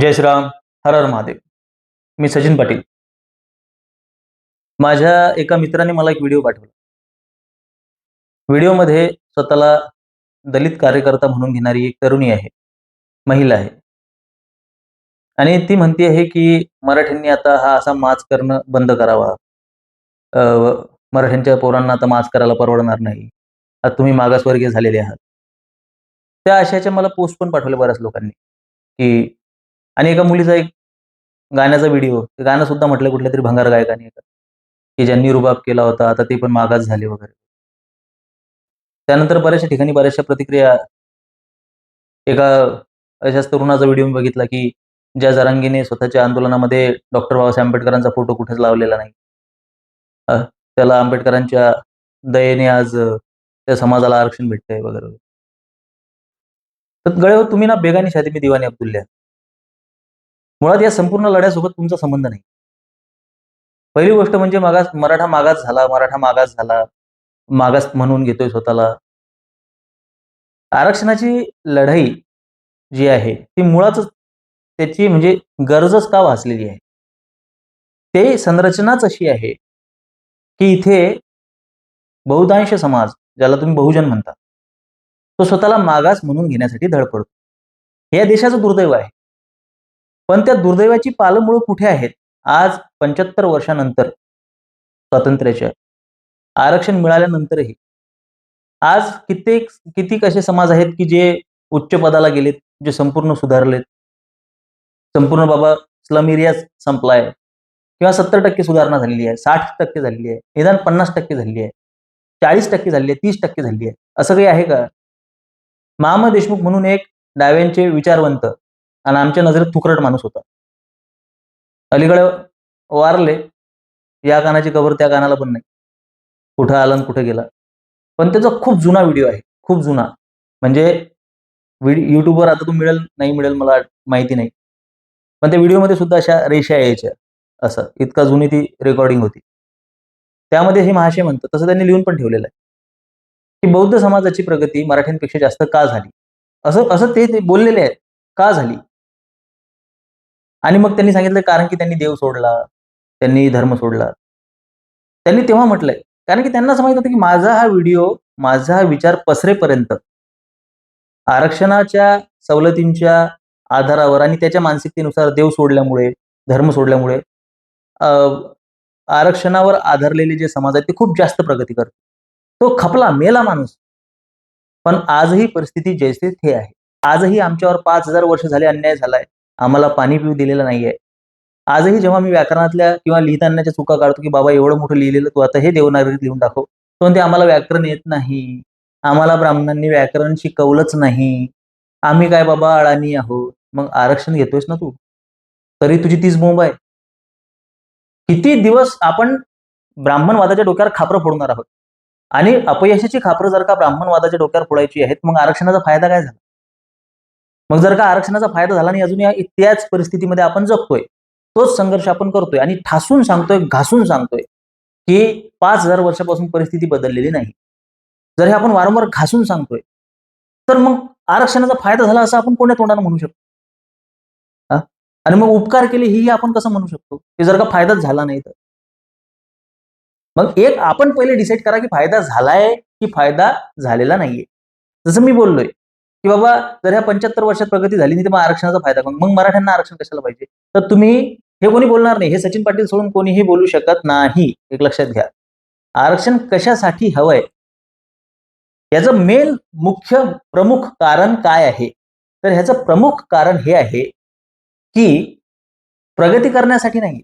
जय श्रीराम हर हर महादेव. मी सचिन पाटील. माझ्या एका मित्राने मला एक व्हिडिओ पाठवला. व्हिडिओमध्ये स्वतःला दलित कार्यकर्ता म्हणून घेणारी एक तरुणी आहे महिला आहे. आणि ती म्हणते आहे की मराठ्यांनी आता हा असा माच करणं बंद करावा. मराठ्यांच्या पोरांना आता माच करायला परवडणार नाही. आता तुम्ही मागासवर्गीय झालेले आहात. त्या आशयाच्या मला पोस्ट पण पाठवले बऱ्याच लोकांनी की आणि एका मुलीचा एक गाण्याचा व्हिडिओ ते गाणं सुद्धा म्हटलं कुठल्या तरी भंगार गायकाने एका की ज्यांनी रुबाब केला होता आता ते पण मागास झाले वगैरे. त्यानंतर बऱ्याचशा ठिकाणी बऱ्याचशा प्रतिक्रिया एका अशाच तरुणाचा व्हिडिओ मी बघितला की ज्या जरांगीने स्वतःच्या आंदोलनामध्ये डॉक्टर बाबासाहेब आंबेडकरांचा फोटो कुठेच लावलेला नाही. त्याला आंबेडकरांच्या दयेने आज त्या समाजाला आरक्षण भेटतंय वगैरे तर गळे तुम्ही ना बेगानी शादी मी दिवानी अब्दुल्ल्या. मुळात या संपूर्ण लढ्यासोबत तुमचा संबंध नाही. पहिली गोष्ट म्हणजे मागास मराठा मागास झाला मराठा मागास झाला मागास म्हणून घेतोय स्वतःला. आरक्षणाची लढाई जी आहे ती मुळातच त्याची म्हणजे गरजच का वाचलेली आहे? ते संरचनाच अशी आहे की इथे बहुतांश समाज ज्याला तुम्ही बहुजन म्हणता तो स्वतःला मागास म्हणून घेण्यासाठी धडपडतो. हे या देशाचं दुर्दैव आहे. पण त्या दुर्दैवाची पालमुळं कुठे आहेत? आज पंच्याहत्तर वर्षानंतर स्वातंत्र्याच्या आरक्षण मिळाल्यानंतरही आज कित्येक कितीक असे समाज आहेत की जे उच्च पदाला गेलेत जे संपूर्ण सुधारलेत. संपूर्ण बाबा स्लम एरिया संपलाय. किंवा सत्तर टक्के सुधारणा झालेली आहे साठ टक्के झालेली आहे निदान पन्नास टक्के झालेली आहे चाळीस टक्के झालेली आहे तीस टक्के झालेली आहे. असं काही आहे का? मामा देशमुख म्हणून एक डाव्यांचे विचारवंत आणि आमच्या नजरेत तुकरट माणूस होता. अलीकडे वारले या कानाची कबर त्या कानाला पण नाही. कुठं आला आणि कुठं गेला. पण त्याचा खूप जुना व्हिडिओ आहे खूप जुना. म्हणजे व्हिडिओ युट्यूबवर आता तो मिळेल नाही मिळेल मला माहिती नाही. पण त्या व्हिडिओमध्ये सुद्धा अशा रेषा यायच्या. असं इतका जुनी ती रेकॉर्डिंग होती. त्यामध्ये हे महाशय म्हणतात तसं त्यांनी लिहून पण ठेवलेलं आहे. की बौद्ध समाजाची प्रगती मराठ्यांपेक्षा जास्त का झाली? असं असं ते बोललेले आहेत. का झाली? आणि मग त्यांनी सांगितलं कारण की त्यांनी देव सोडला त्यांनी धर्म सोडला. त्यांनी तेव्हा म्हटलंय कारण की त्यांना समजत होतं की माझा हा व्हिडिओ माझा हा विचार पसरेपर्यंत आरक्षणाच्या सवलतींच्या आधारावर आणि त्याच्या मानसिकतेनुसार देव सोडल्यामुळे धर्म सोडल्यामुळे आरक्षणावर आधारलेले जे समाज आहेत ते खूप जास्त प्रगती करते तो खपला मेला माणूस. पण आजही परिस्थिती जैसे थे आहे. आजही आमच्यावर पाच हजार वर्ष झाले अन्याय झालाय. आम्हाला पाणी पिऊ दिलेलं नाहीये. आजही जेव्हा मी व्याकरणातल्या किंवा लिहितानाच्या चुका काढतो की बाबा एवढं मोठं लिहिलेलं तू आता हे देवनागरीत लिहून दाखव. पण ते आम्हाला व्याकरण येत नाही. आम्हाला ब्राह्मणांनी व्याकरण शिकवलंच नाही. आम्ही काय बाबा अडाणी आहोत? मग आरक्षण घेतोयस ना तू? तरी तुझी तीच बोंब आहे. किती दिवस आपण ब्राह्मणवादाच्या डोक्यावर खापरं फोडणार आहोत? आणि अपयशाची खापरं जर का ब्राह्मणवादाच्या डोक्यावर फोडायची आहेत मग आरक्षणाचा फायदा काय झाला? मग जर का आरक्षणाचा फायदा झाला नाही अजून या त्याच परिस्थितीमध्ये आपण जगतोय तोच संघर्ष आपण करतोय आणि ठासून सांगतोय घासून सांगतोय की पाच हजार वर्षापासून परिस्थिती बदललेली नाही. जर हे आपण वारंवार घासून सांगतोय तर मग आरक्षणाचा फायदा झाला असं आपण कोण्या तोंडानं म्हणू शकतो? आणि मग उपकार केले ही आपण कसं म्हणू शकतो? की जर का फायदाच झाला नाही तर? मग एक आपण पहिले डिसाईड करा की फायदा झालाय की फायदा झालेला नाहीये. जसं मी बोललोय की बाबा जर ह्या पंच्याहत्तर वर्षात प्रगती झाली नाही तर मग आरक्षणाचा फायदा कोण मग मराठ्यांना आरक्षण कशाला पाहिजे? तर तुम्ही हे कोणी बोलणार नाही. हे सचिन पाटील सोडून कोणीही बोलू शकत नाही. एक लक्षात घ्या. आरक्षण कशासाठी हवंय? याचं मेन मुख्य प्रमुख कारण काय आहे? तर ह्याचं प्रमुख कारण हे आहे की प्रगती करण्यासाठी नाही.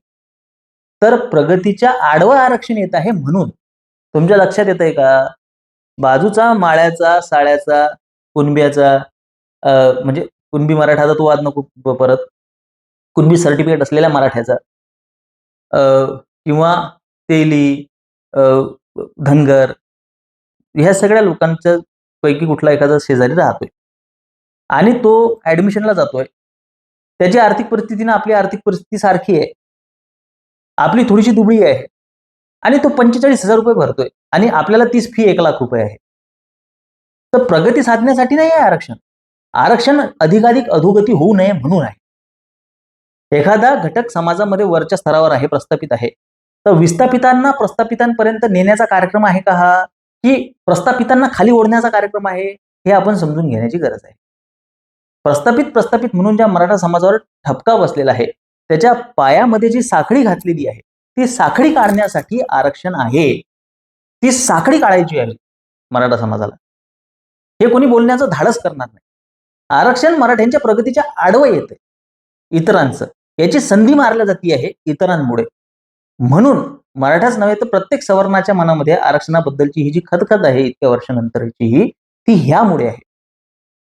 तर प्रगतीच्या आडवं आरक्षण येत आहे म्हणून. तुमच्या लक्षात येत आहे का? बाजूचा माळ्याचा साड्याचा कुणब्याचा अं, म्हणजे कुणबी मराठाचा तो वाद नको परत. कुणबी सर्टिफिकेट असलेल्या मराठ्याचा. अं, किंवा तेली अं, धनगर ह्या सगळ्या लोकांच्या पैकी कुठला एखादा शेजारी राहतोय. आणि तो ऍडमिशनला जातोय. त्याची आर्थिक परिस्थितीनं आपली आर्थिक परिस्थिती सारखी आहे. आपली थोडीशी दुबळी आहे. आणि तो पंचेचाळीस हजार रुपये भरतोय. आणि आपल्याला तीच फी एक लाख रुपये आहे. तर प्रगती साधण्यासाठी नाही आहे आरक्षण. आरक्षण अधिकाधिक अधोगती होऊ नये म्हणून आहे. एखादा घटक समाजामध्ये वरच्या स्तरावर आहे प्रस्थापित आहे. तर विस्थापितांना प्रस्थापितांपर्यंत नेण्याचा कार्यक्रम आहे का हा? की प्रस्थापितांना खाली ओढण्याचा कार्यक्रम आहे? हे आपण समजून घेण्याची गरज आहे. प्रस्थापित प्रस्थापित म्हणून ज्या मराठा समाजावर ठपका बसलेला आहे त्याच्या पायामध्ये जी साखळी घातलेली आहे ती साखळी काढण्यासाठी आरक्षण आहे. ती साखळी काढायची आहे मराठा समाजाला. हे कोणी बोलण्याचं धाडस करणार नाही. आरक्षण मराठ्यांच्या प्रगतीच्या आडवं येते इतरांचं. याची संधी मारल्या जाती आहे इतरांमुळे. म्हणून मराठाच नव्हे तर प्रत्येक सवर्णाच्या मनामध्ये आरक्षणाबद्दलची ही जी खतखत आहे इतक्या वर्षानंतरची ही ती ह्यामुळे आहे.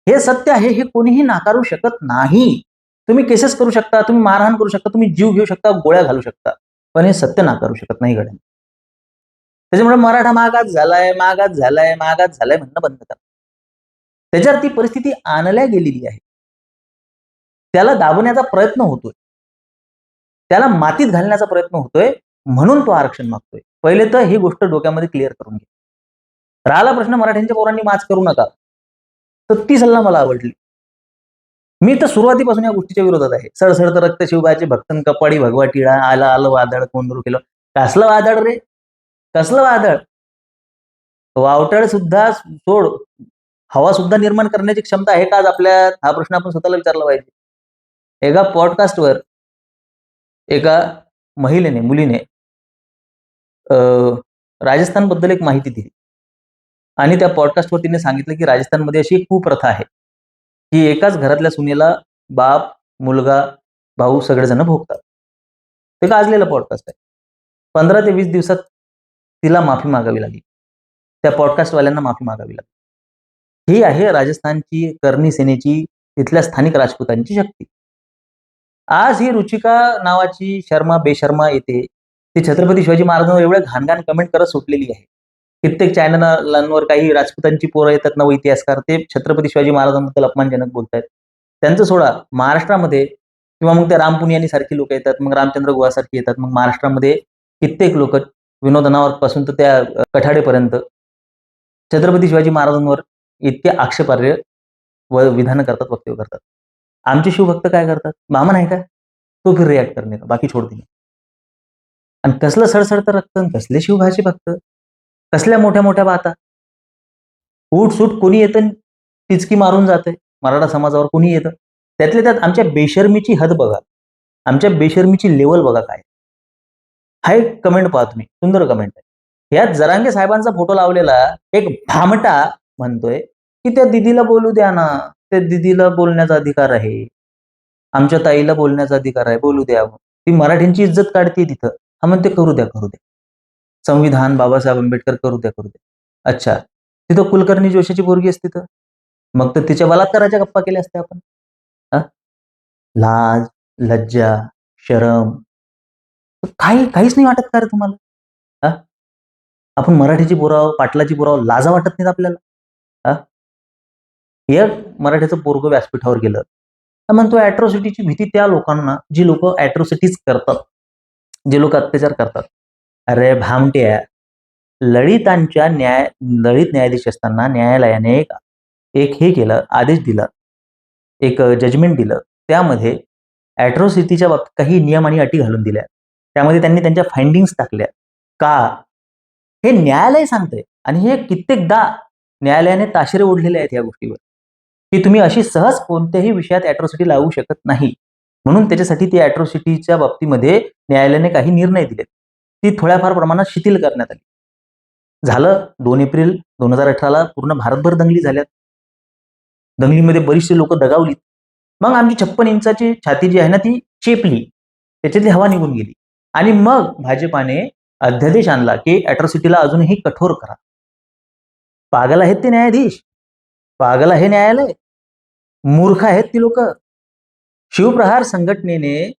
हे सत्य आहे हे कोणीही नाकारू शकत नाही. तुम्ही केसेस करू शकता तुम्ही मारहाण करू शकता तुम्ही जीव घेऊ शकता गोळ्या घालू शकता पण हे सत्य नाकारू शकत नाही गड्या. त्याच्यामुळे मराठा मागात झालाय मागात झालाय मागात झालाय म्हणणं बंद करा. त्याच्यावर ती परिस्थिती आणल्या गेलेली आहे. त्याला दाबण्याचा प्रयत्न होतोय. त्याला मातीत घालण्याचा प्रयत्न होतोय म्हणून तो आरक्षण मागतोय. पहिले तर ही गोष्ट डोक्यामध्ये क्लिअर करून घे. राहिला प्रश्न मराठ्यांच्या पोरांनी माच करू नका. तर ती सल्ला मला आवडली. मी तर सुरुवातीपासून या गोष्टीच्या विरोधात आहे. सडसडत रक्त शिवबाचे भक्तन कपाडी भगवा टिळा आला आलं वादळ कोंडरू केलं. कसलं वादळ रे? कसलं वादळ? वावटळ सुद्धा सोड. हवा सुद्धा निर्माण करण्याची क्षमता आहे का आज आपल्या हा प्रश्न आपण स्वतःला विचारला पाहिजे. एका पॉडकास्टवर एका महिलेने मुलीने राजस्थानबद्दल एक माहिती दिली. आणि त्या पॉडकास्टवर तिने सांगितलं की राजस्थानमध्ये अशी खूप कुप्रथा आहे. की एकाच घरातल्या सुनेला बाप मुलगा भाऊ सगळेजण भोगतात. ते गाजलेलं पॉडकास्ट आहे? पंधरा ते वीस दिवसात तिला माफी मागावी लागली. त्या पॉडकास्टवाल्यांना माफी मागावी लागली. ही आहे राजस्थानची करणी सेनेची तिथल्या स्थानिक राजपूतांची शक्ती. आज ही रुचिका नावाची शर्मा बेशर्मा येते ती छत्रपती शिवाजी महाराजांवर एवढं घाणघाण कमेंट करत सुटलेली आहे. कित्येक चॅनलांवर काही राजपूतांची पोरं येतात नव इतिहासकार ते छत्रपती शिवाजी महाराजांबद्दल अपमानजनक बोलतायत. त्यांचं सोडा महाराष्ट्रामध्ये किंवा मग ते रामपुनियानी सारखी लोक येतात मग रामचंद्र गुहासारखी येतात मग महाराष्ट्रामध्ये कित्येक लोक विनोदनावर पासून तर त्या कठाडेपर्यंत छत्रपती शिवाजी महाराजांवर इतके आक्षेपार्ह व विधानं करतात वक्तव्य करतात. आमचे शिवभक्त काय करतात? मामा नाही का? तो फिर रिॲक्ट करणे का? बाकी छोड दिले आणि कसलं सडसडतं रक्त कसले शिवभाचे भक्त? कसल्या मोठ्या मोठ्या बाता? उठ सूट कोणी येतं टिचकी मारून जाते मराठा समाजावर कोणी येतं? त्यातल्या त्यात आमच्या बेशर्मीची हद बघा. आमच्या बेशर्मीची लेवल बघा काय. हा एक कमेंट पाहतो तुम्ही. सुंदर कमेंट आहे. यात जरांगे साहेबांचा फोटो लावलेला एक भामटा म्हणतोय की त्या दिदीला बोलू द्या ना. त्या दिदीला बोलण्याचा अधिकार आहे. आमच्या ताईला बोलण्याचा अधिकार आहे. बोलू द्या. ती मराठींची इज्जत काढते तिथं. हा म्हणते करू द्या करू द्या. संविधान बाबासाहेब आंबेडकर करू द्या करू द्या. अच्छा. तिथं कुलकर्णी जोशीची पोरगी असते तिथं. मग तर तिच्या बलात्काराच्या गप्पा केल्या असत्या आपण. लाज लज्जा शरम. काही काहीच नाही वाटत का रे तुम्हाला आपण मराठीची बोराव पाटलाची बोराव लाजा वाटत नाहीत आपल्याला. हे? मराठीचं पोरग व्यासपीठावर गेलं. म्हणतो ऍट्रॉसिटीची भीती त्या लोकांना जी लोक ऍट्रॉसिटीज करतात जे लोक अत्याचार करतात. अरे भामट्या लळितांच्या न्याय ललित न्यायाधीश असताना न्यायालयाने एक एक हे केलं आदेश दिला एक जजमेंट दिलं. त्यामध्ये ॲट्रॉसिटीच्या बाबतीत काही नियम आणि अटी घालून दिल्या. त्यामध्ये त्यांनी त्यांच्या फाइंडिंग्स टाकल्या. का? हे न्यायालय सांगतंय. आणि हे कित्येकदा न्यायालयाने ताशेरे ओढलेले आहेत या गोष्टीवर. की तुम्ही अशी सहज कोणत्याही विषयात ॲट्रॉसिटी लावू शकत नाही. म्हणून त्याच्यासाठी ती ॲट्रॉसिटीच्या बाबतीमध्ये न्यायालयाने काही निर्णय दिलेत. ती थोड्याफार प्रमाणात शिथिल करण्यात आली. झालं दोन एप्रिल दोन हजार अठराला पूर्ण भारतभर दंगली झाल्यात. दंगलीमध्ये बरीचशी लोक दगावलीत. मग आमची छप्पन इंचाची छाती जी आहे ना ती चेपली. त्याच्यातली हवा निघून गेली. आणि मग भाजपाने अध्यादेश आणला की अॅट्रॉसिटीला अजूनही कठोर करा. पागल आहेत ते न्यायाधीश. पागल आहे न्यायालय. मूर्ख आहेत ती लोक. शिवप्रहार संघटनेने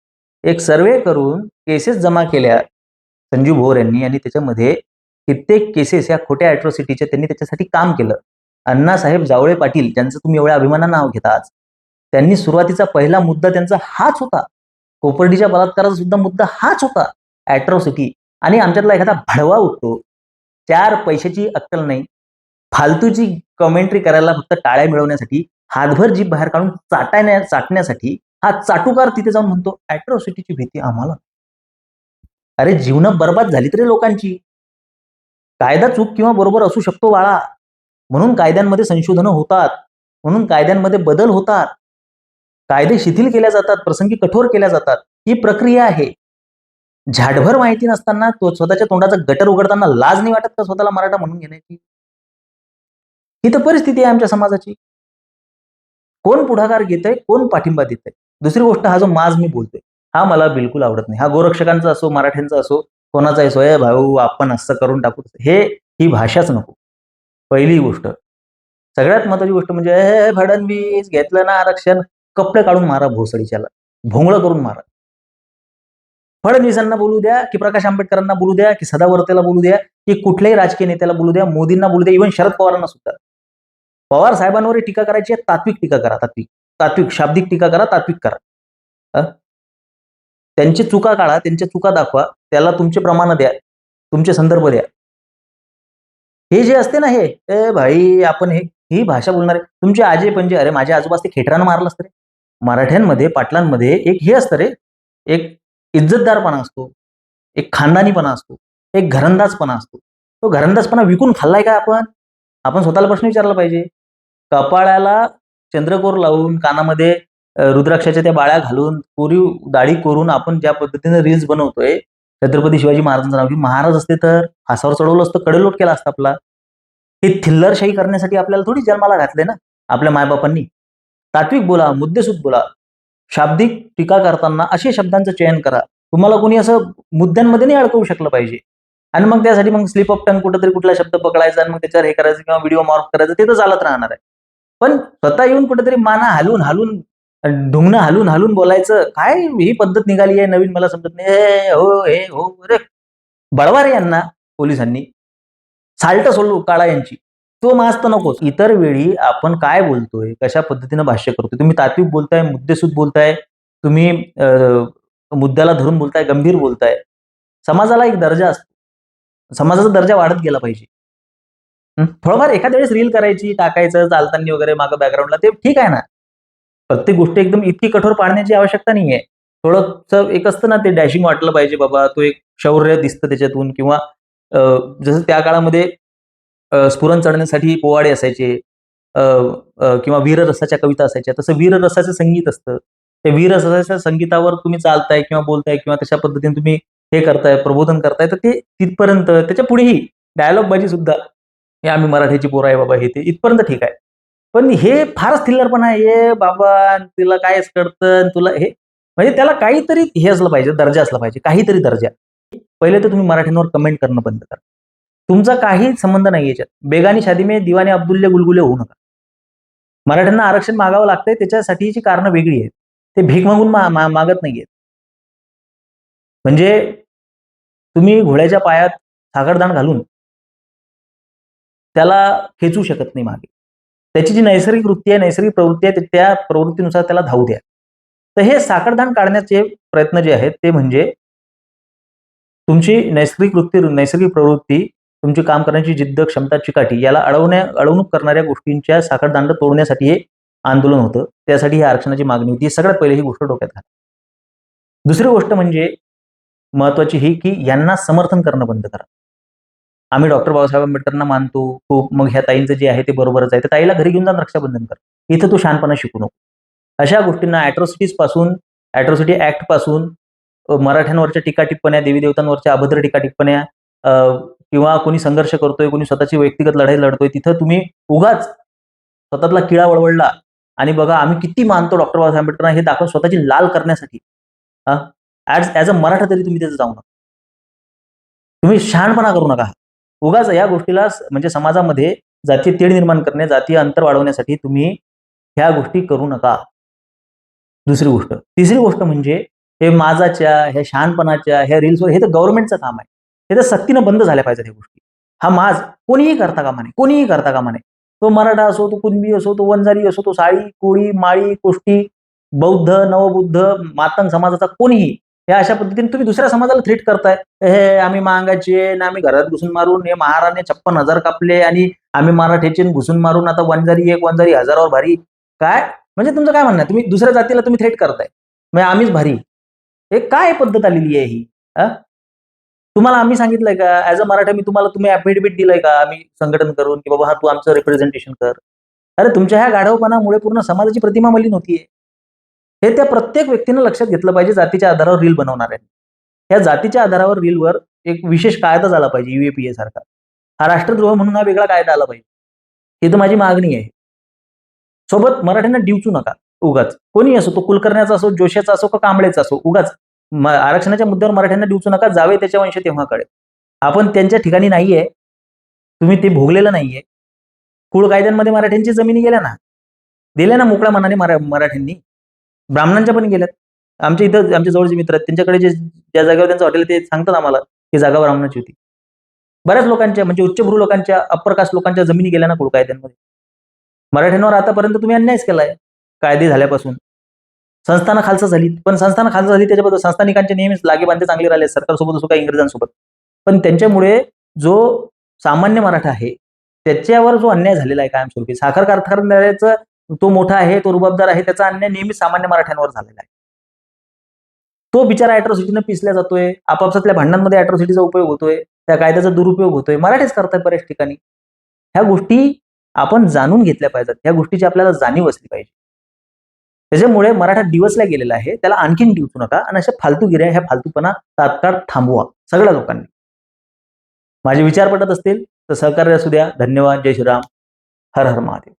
एक सर्वे करून केसेस जमा केल्या. संजू भोर यांनी आणि त्याच्यामध्ये कित्येक केसेस या खोट्या अॅट्रॉसिटीच्या त्यांनी त्याच्यासाठी काम केलं. अण्णासाहेब जावळे पाटील ज्यांचं तुम्ही एवढ्या अभिमानानं नाव घेता आज त्यांनी सुरुवातीचा पहिला मुद्दा त्यांचा हाच होता. कोपर्डीच्या बलात्काराचा सुद्धा मुद्दा हाच होता. अॅट्रॉसिटी आणि आमच्यातला एखादा भडवा उठतो. चार पैशाची अक्कल नाही. फालतूची कमेंट्री करायला फक्त टाळ्या मिळवण्यासाठी हातभर जीभ बाहेर काढून चाटायण्या चाटण्यासाठी हा चाटुकार तिथे जाऊन म्हणतो अॅट्रॉसिटीची भीती आम्हाला. अरे जीवन बरबाद झाली तरी लोकांची. कायदा चूक किंवा बरोबर असू शकतो बाळा. म्हणून कायद्यांमध्ये संशोधनं होतात. म्हणून कायद्यांमध्ये बदल होतात. कायदे शिथिल केल्या जातात प्रसंगी कठोर केल्या जातात. ही प्रक्रिया आहे. झाडभर माहिती नसताना तो स्वतःच्या तोंडाचा गटर उघडताना लाज नाही वाटत का स्वतःला मराठा म्हणून घेण्याची? ही तर परिस्थिती आहे आमच्या समाजाची. कोण पुढाकार घेतय कोण पाठिंबा देतय? दुसरी गोष्ट हा जो माज मी बोलतोय हा मला बिलकुल आवडत नाही. हा गोरक्षकांचा असो मराठ्यांचा असो कोणाचा असो ए भाऊ आपण असं करून टाकू हे ही भाषाच नको. पहिली गोष्ट. सगळ्यात महत्वाची गोष्ट म्हणजे हे फडणवीस घेतलं ना आरक्षण कपडे काढून मारा भोसडीच्याला. भोंगळं करून मारा. फडणवीसांना बोलू द्या की प्रकाश आंबेडकरांना बोलू द्या की सदावर्तेला बोलू द्या की कुठल्याही राजकीय नेत्याला बोलू द्या मोदींना बोलू द्या इव्हन शरद पवारांना सुद्धा. पवार साहेबांवर टीका करायची आहे तात्विक टीका करा तात्विक. तात्विक शाब्दिक टीका करा तात्विक करा. त्यांची चुका काढा त्यांच्या चुका दाखवा त्याला तुमचे प्रमाण द्या तुमचे संदर्भ द्या. हे जे असते ना हे ए भाई आपण हे ही भाषा बोलणारे तुमचे आजे पंजे अरे माझ्या आजोबा ते खेटरानं मारलं असतं रे. मराठ्यांमध्ये पाटलांमध्ये एक हे असतं रे एक इज्जतदारपणा असतो एक खानदानीपणा असतो एक घरंदाजपणा असतो. तो घरंदाजपणा विकून खाल्लाय का आपण? आपण स्वतःला प्रश्न विचारला पाहिजे. कपाळाला चंद्रकोर लावून कानामध्ये रुद्राक्षाच्या त्या बाळ्या घालून कोरीव दाढी करून आपण ज्या पद्धतीने रील्स बनवतोय छत्रपती शिवाजी महाराजांचं नाव की महाराज असते तर फासावर चढवलं असतं कडेलोट केला असता आपला. हे थिल्लरशाही करण्यासाठी आपल्याला थोडी जन्माला घातले ना आपल्या मायबापांनी. तात्विक बोला मुद्देसूद बोला. शाब्दिक टीका करताना अशा शब्दांचं चयन करा. तुम्हाला कोणी असं मुद्द्यांमध्ये नाही अडकवू शकलं पाहिजे. आणि मग त्यासाठी मग स्लिप ऑफ टंग कुठेतरी कुठला शब्द पकडायचा आणि मग त्याच्यावर हे करायचं किंवा व्हिडिओ मार्क करायचं ते तर चालत राहणार आहे. पण स्वतः येऊन कुठेतरी माना हलून हलून ढुंगणं हलून हलून बोलायचं काय ही पद्धत निघाली आहे नवीन? मला समजत नाही. हे हो हे हो अरे! बळवार यांना पोलिसांनी साल्ट सोडलो काळा यांची. तो मास्त नकोच इतर वेळी आपण काय बोलतोय कशा पद्धतीनं भाष्य करतोय? तुम्ही तात्विक बोलताय मुद्देसूद बोलताय तुम्ही मुद्द्याला धरून बोलताय गंभीर बोलताय. समाजाला एक दर्जा असतो. समाजाचा दर्जा वाढत गेला पाहिजे. थोडंफार एखाद्या वेळेस रील करायची टाकायचं चालताना वगैरे मागं बॅकग्राऊंडला ते ठीक आहे ना. प्रत्येक गोष्ट एकदम इतकी कठोर पाडण्याची आवश्यकता नाहीये. थोडंसं एक असतं ना ते डॅशिंग वाटलं पाहिजे बाबा तो एक शौर्य दिसतं त्याच्यातून किंवा जसं त्या काळामध्ये स्फुरण चढण्यासाठी पोवाडे असायचे किंवा वीररसाच्या कविता असायच्या. तसं वीररसाचं संगीत असतं. त्या वीररसाच्या संगीतावर तुम्ही चालताय किंवा बोलताय किंवा तशा पद्धतीने तुम्ही हे करताय प्रबोधन करताय तर ते तिथपर्यंत त्याच्या पुढेही डायलॉग बाजी सुद्धा हे आम्ही मराठीची पोरं आहे बाबा हे ते. इथपर्यंत ठीक आहे. पण हे फारच थिल्लरपणा आहे. बाबा तिला काय कळतं तुला हे. म्हणजे त्याला काहीतरी हे असलं पाहिजे दर्जा असला पाहिजे काहीतरी दर्जा. पहिले तर तुम्ही मराठींवर कमेंट करणं बंद करा. तुमचा काही संबंध नाही याच्यात. बेगानी शादी में दिवाने अब्दुल्ले गुलगुले होऊ नका. मराठ्यांना आरक्षण मागावं लागतंय त्याच्यासाठीची कारणं वेगळी आहेत. ते भीक मागून मा- मा- मागत नाहीयेत. म्हणजे तुम्ही घोड्याच्या पायात साखरदाण घालून त्याला खेचू शकत नाही मागे. त्याची जी नैसर्गिक वृत्ती आहे नैसर्गिक प्रवृत्ती आहे त्या प्रवृत्तीनुसार त्याला धावू द्या. तर हे साखरदाण काढण्याचे प्रयत्न जे आहेत ते म्हणजे तुमची नैसर्गिक वृत्ती नैसर्गिक प्रवृत्ती तुमची काम करण्याची जिद्द क्षमता चिकाटी याला अडवण्या अडवणूक करणाऱ्या गोष्टींच्या साखरदांड तोडण्यासाठी हे आंदोलन होतं. त्यासाठी ही आरक्षणाची मागणी होती. सगळ्यात पहिले ही गोष्ट डोक्यात घाला दुसरी गोष्ट म्हणजे महत्वाची ही की यांना समर्थन करणं बंद करा. आम्ही डॉक्टर बाबासाहेब आंबेडकरांना मानतो. खूप मग ह्या ताईंचं जे आहे ते बरोबरच आहे. तर ताईला घरी घेऊन जाऊन रक्षाबंधन कर. इथं तू शहाणपणा शिकू नको. अशा गोष्टींना अॅट्रॉसिटीजपासून अॅट्रॉसिटी ऍक्टपासून मराठ्यांवरच्या टीका टिप्पण्या देवी देवतांवरच्या अभद्र टीका टिप्पण्या किंवा कोणी संघर्ष करतोय कोणी स्वतःची व्यक्तिगत लढाई लढतोय तिथं तुम्ही उगाच स्वतःतला किळा वळवळला. आणि बघा आम्ही किती मानतो डॉक्टर बाबासाहेब आंबेडकरांना हे दाखवून स्वतःची लाल करण्यासाठी. ऍज ॲज अ मराठा तरी तुम्ही त्याचं जाऊ नका. तुम्ही शहाणपणा करू नका. उगाच या गोष्टीला म्हणजे समाजामध्ये जातीय तेढ निर्माण करणे जातीय अंतर वाढवण्यासाठी तुम्ही ह्या गोष्टी करू नका. दुसरी गोष्ट. तिसरी गोष्ट म्हणजे हे माजाच्या ह्या शहाणपणाच्या ह्या रील्सवर हे तर गव्हर्नमेंटचं काम आहे. हे तर सक्तीनं बंद झाल्या पाहिजेत ह्या गोष्टी. हा माज कोणीही करता कामा नये कोणीही करता कामा नये. तो मराठा असो तो कुणबी असो तो वंजारी असो तो साळी कोळी माळी कोष्टी बौद्ध नवबुद्ध मातंग समाजाचा कोणीही या अशा पद्धतीने तुम्ही दुसऱ्या समाजाला थ्रेट करताय. हे आम्ही महागाचे ना आम्ही घरात घुसून मारून हे महाराने छप्पन हजार कापले आणि आम्ही मराठ्याचे घुसून मारून आता वंजारी एक वंजारी हजारावर भारी. काय? म्हणजे तुमचं काय म्हणणं तुम्ही दुसऱ्या जातीला तुम्ही थ्रेट करताय. म्हणजे आम्हीच भारी. हे काय पद्धत आलेली आहे ही? तुम्हाला आम्ही सांगितलंय का? ऍज अ मराठा मी तुम्हाला तुम्ही ऍफिडेव्हिट दिलंय का? आम्ही संघटन करून की बाबा हा तू आमचं रिप्रेझेंटेशन कर. अरे तुमच्या ह्या गाढवपणामुळे पूर्ण समाजाची प्रतिमा मलिन होतीये. हे त्या प्रत्येक व्यक्तीनं लक्षात घेतलं पाहिजे जातीच्या आधारावर रील बनवणार आहे. या जातीच्या आधारावर रीलवर एक विशेष कायदा झाला पाहिजे युएपीए सारखा. हा राष्ट्रद्रोह म्हणून हा वेगळा कायदा आला पाहिजे. ही तर माझी मागणी आहे. सोबत मराठ्यांना डिवचू नका उगाच. कोणी असो तो कुलकर्ण्याचा असो जोशाचा असो का कांबळेचा असो उगाच. आरक्षणाच्या मुद्द्यावर मराठ्यांना डिवचू नका जावे त्याच्या वंश तेव्हाकडे आपण त्यांच्या ठिकाणी नाहीये. तुम्ही ते भोगलेलं नाहीये. कुळ कायद्यांमध्ये मराठ्यांची जमिनी गेल्या ना? दिल्या ना मोकळ्या मनाने मरा मराठ्यांनी? ब्राह्मणांच्या पण गेल्यात. आमच्या इथं आमच्या जवळचे मित्र आहेत त्यांच्याकडे जे ज्या जागेवर त्यांचं हॉटेल ते सांगतात आम्हाला की जागा ब्राह्मणाची होती. बऱ्याच लोकांच्या म्हणजे उच्चभ्रू लोकांच्या अप्पर कास्ट लोकांच्या जमिनी गेल्या ना कुळ कायद्यांमध्ये. मराठ्यांवर आतापर्यंत तुम्ही अन्यायच केलाय कायदे झाल्यापासून. संस्थानं खालसा झाली पण संस्थानं खालसा झाली त्याच्याबद्दल संस्थानिकांचे नेहमीच लागेबांधे चांगले राहिले सरकारसोबत असो काही इंग्रजांसोबत. पण त्यांच्यामुळे जो सामान्य मराठा आहे त्याच्यावर जो अन्याय झालेला आहे कायमस्वरूपी साखर कारखान्याचा तो मोठा आहे तो रुबाबदार आहे त्याचा अन्याय नेहमी सामान्य मराठ्यांवर झालेला आहे. तो बिचारा अॅट्रॉसिटीनं पिसल्या जातोय आपापसातल्या भांडणांमध्ये अॅट्रॉसिटीचा उपयोग होतोय त्या कायद्याचा दुरुपयोग होतोय. मराठीच करतात बऱ्याच ठिकाणी. ह्या गोष्टी आपण जाणून घेतल्या पाहिजेत. ह्या गोष्टीची आपल्याला जाणीव असली पाहिजे. त्याच्यामुळे मराठा दिवसला गेलेला आहे त्याला आणखीन दिवसू नका आणि अशा फालतूगिऱ्या ह्या फालतूपणा तात्काळ थांबवा सगळ्या लोकांनी. माझे विचार पटत असतील तर सहकार्य असू द्या. धन्यवाद. जय श्रीराम. हर हर महादेव.